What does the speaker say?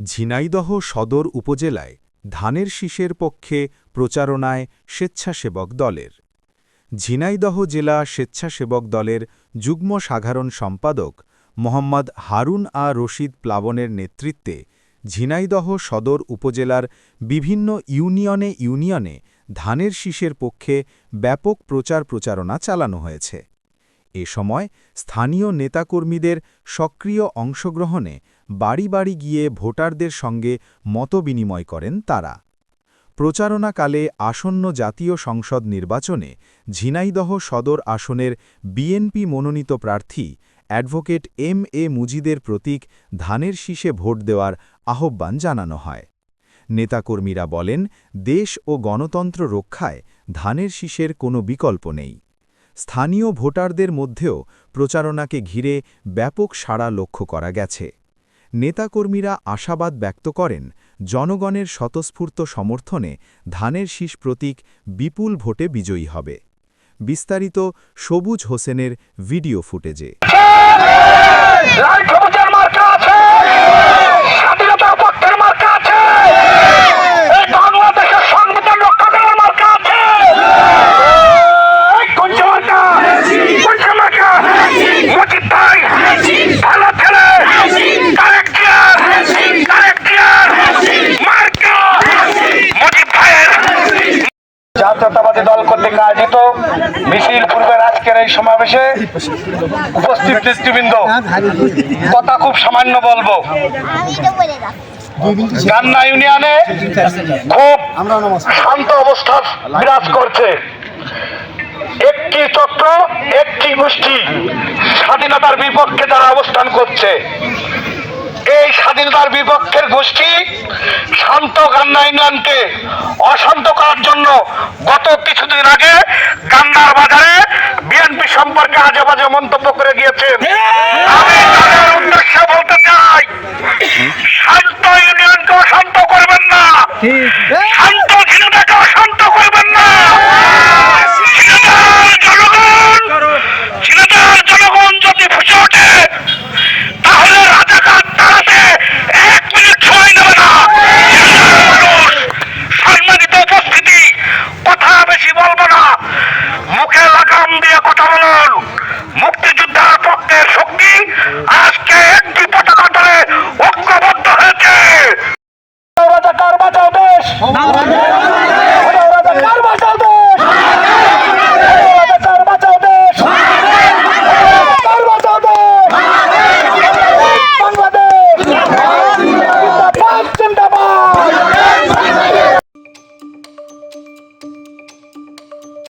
ঝিনাইদহ সদর উপজেলায় ধানের শীষের পক্ষে প্রচারণায় স্বেচ্ছাসেবক দলের। ঝিনাইদহ জেলা স্বেচ্ছাসেবক দলের যুগ্ম সাধারণ সম্পাদক মোহাম্মদ হারুন আ রশিদ প্লাবনের নেতৃত্বে ঝিনাইদহ সদর উপজেলার বিভিন্ন ইউনিয়নে ইউনিয়নে ধানের শীষের পক্ষে ব্যাপক প্রচার প্রচারণা চালানো হয়েছে। এ সময় স্থানীয় নেতাকর্মীদের সক্রিয় অংশগ্রহণে বাড়ি বাড়ি গিয়ে ভোটারদের সঙ্গে মতবিনিময় করেন তারা। প্রচারণাকালে আসন্ন জাতীয় সংসদ নির্বাচনে ঝিনাইদহ সদর আসনের বিএনপি মনোনীত প্রার্থী অ্যাডভোকেট এম এ মুজিদের প্রতীক ধানের শীষে ভোট দেওয়ার আহ্বান জানানো হয়। নেতাকর্মীরা বলেন, দেশ ও গণতন্ত্র রক্ষায় ধানের শীষের কোনো বিকল্প নেই। স্থানীয় ভোটারদের মধ্যেও প্রচারণাকে ঘিরে ব্যাপক সাড়া লক্ষ্য করা গেছে। নেতাকর্মীরা আশাবাদ ব্যক্ত করেন, জনগণের স্বতঃস্ফূর্ত সমর্থনে ধানের শীষ প্রতীক বিপুল ভোটে বিজয়ী হবে। বিস্তারিত সবুজ হোসেনের ভিডিও ফুটেজে। জাতীয়তাবাদী দল কর্তৃক আয়োজিত মিছিল পূর্বের আজকের এই সমাবেশে উপস্থিত নেতৃবৃন্দ। কথা খুব সামান্য বলব। গান্না ইউনিয়নে খুব শান্ত অবস্থা বিরাজ করছে। একটি চক্র, একটি গোষ্ঠী স্বাধীনতার বিপক্ষে তারা অবস্থান করছে স্বাধীনতার বিপক্ষের গোষ্ঠী শান্ত কান্না ইংল্যান্ডকে অশান্ত করার জন্য গত কিছুদিন আগে কান্নার বাজারে বিএনপি সম্পর্কে আজে বাজে মন্তব্য করে গিয়েছেন। আমি ಇಂಡಿಯಾ ಕೊಟ್ಟ